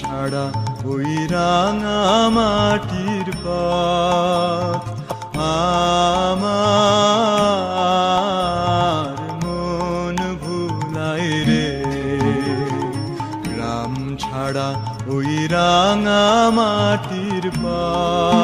ছাড়া ওই রাঙা মাটির পথ আমার মন ভুলাই রে। গ্রাম ছাড়া ওই রাঙা মাটির পথ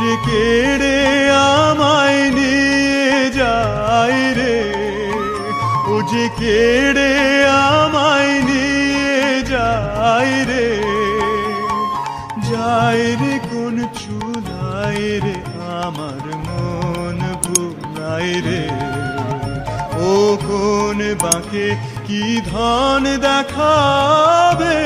যে কেড়ে আমায় নিয়ে যায় রে। ও যে কেড়ে আমায় নিয়ে যায় রে। যায় রে কোন চুলাই রে, আমার মন ভুলাই রে। ও কোন বাঁকে কি ধন দেখাবে?